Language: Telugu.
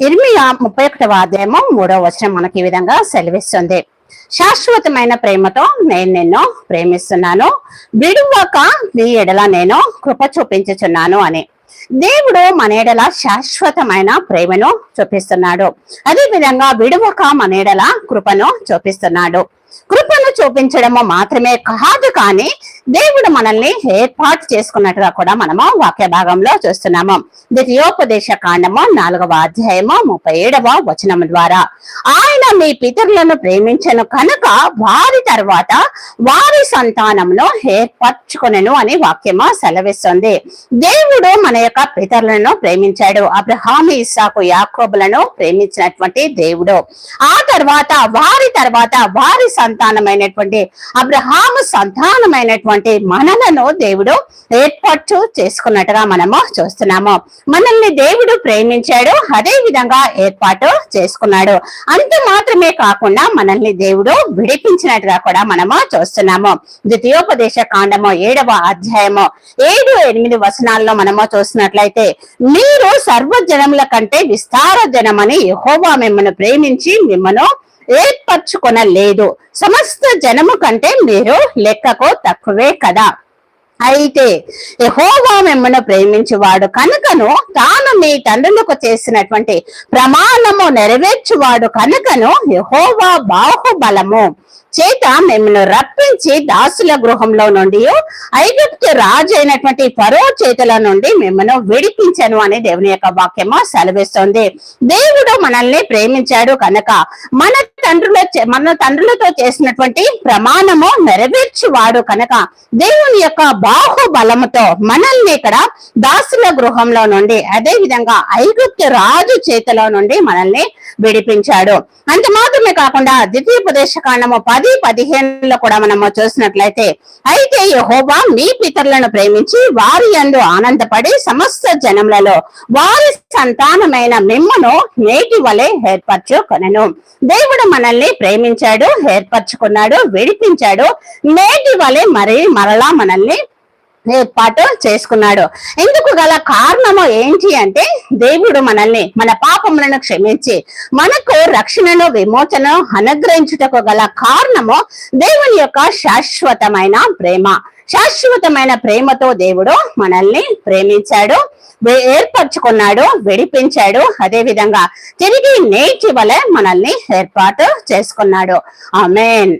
ఇర్మియా ముప్పై ఒకటవ అధ్యాయము మూడవ వచనం మనకి ఈ విధంగా సెలవిస్తుంది. శాశ్వతమైన ప్రేమతో నేను నిన్ను ప్రేమిస్తున్నాను. విడువక నీ ఎడల నేను కృప చూపించుచున్నాను అని. దేవుడు మన ఎడల శాశ్వతమైన ప్రేమను చూపిస్తున్నాడు. అదే విధంగా విడువక మన ఎడల కృపను చూపిస్తున్నాడు. కృపను చూపించడము మాత్రమే కాదు కానీ దేవుడు మనల్ని ఏర్పాటు చేసుకున్నట్టుగా కూడా మనము వాక్య భాగంలో చూస్తున్నాము. ద్వితీయోపదేశ కాండము నాలుగవ అధ్యాయము ముప్పై ఏడవ వచనం ద్వారా. ఆయన మీ పితరులను ప్రేమించను కనుక వారి తర్వాత వారి సంతానమును ఏర్పరచుకొనెను అని వాక్యము సెలవిస్తుంది. దేవుడు మన యొక్క పితరులను ప్రేమించాడు. అబ్రహాం ఇస్సాకు యాకోబులను ప్రేమించినటువంటి దేవుడు. ఆ తర్వాత వారి తర్వాత వారి సంతానమైనటువంటి అబ్రహాము సంతానమైనటువంటి మనలను దేవుడు ఏర్పాటు చేసుకున్నట్టుగా మనము చూస్తున్నాము. మనల్ని దేవుడు ప్రేమించాడు అదే విధంగా ఏర్పాటు చేసుకున్నాడు. అంత మాత్రమే కాకుండా మనల్ని దేవుడు విడిపించినట్టుగా కూడా మనము చూస్తున్నాము. ద్వితీయోపదేశ కాండము ఏడవ అధ్యాయము ఏడు ఎనిమిది వచనాల్లో మనము చూసినట్లయితే మీరు సర్వజనముల కంటే విస్తార జనమని యహోవా మిమ్మల్ని ప్రేమించి మిమ్మను ఏర్పరచుకొనలేదు. సమస్త జనము కంటే మీరు లెక్కకు తక్కువే కదా. అయితే యహోవా మిమ్మల్ని ప్రేమించువాడు కనుకను తాను మీ తండ్రులకు చేసినటువంటి ప్రమాణము నెరవేర్చువాడు కనుకను యహోవా బాహుబలము చేత మిమ్మల్ని రప్పించి దాసుల గృహంలో నుండి ఐగుప్తు రాజు అయినటువంటి ఫరో చేతుల నుండి మిమ్మల్ని విడిపించను అని దేవుని యొక్క వాక్యము సెలవిస్తుంది. దేవుడు మనల్ని ప్రేమించాడు కనుక మన తండ్రుల మన తండ్రులతో చేసినటువంటి ప్రమాణము నెరవేర్చువాడు కనుక దేవుని యొక్క బాహుబలముతో మనల్ని ఇక్కడ దాసుల గృహంలో నుండి అదే విధంగా ఐగుప్తు రాజు చేతిలో నుండి మనల్ని విడిపించాడు. అంత మాత్రమే కాకుండా ద్వితీయోపదేశ కాండము పది పదిహేనులో కూడా మనము చూసినట్లయితే అయితే యహోబా మీ పితరులను ప్రేమించి వారి యందు ఆనందపడి సమస్త జనములలో వారి సంతానమైన మిమ్మను నేటి వలె ఏర్పరచుకొనను. దేవుడు మనల్ని ప్రేమించాడు ఏర్పరచుకున్నాడు విడిపించాడు. నేటి వలె మరి మరలా మనల్ని ఏర్పాటు చేసుకున్నాడు. ఎందుకు గల కారణము ఏంటి అంటే దేవుడు మనల్ని మన పాపములను క్షమించి మనకు రక్షణను విమోచన అనుగ్రహించుటకు గల కారణము దేవుని యొక్క శాశ్వతమైన ప్రేమ. శాశ్వతమైన ప్రేమతో దేవుడు మనల్ని ప్రేమించాడు ఏర్పరచుకున్నాడు విడిపించాడు. అదే విధంగా తిరిగి నేటి వలె మనల్ని ఏర్పాటు చేసుకున్నాడు. ఆమెన్.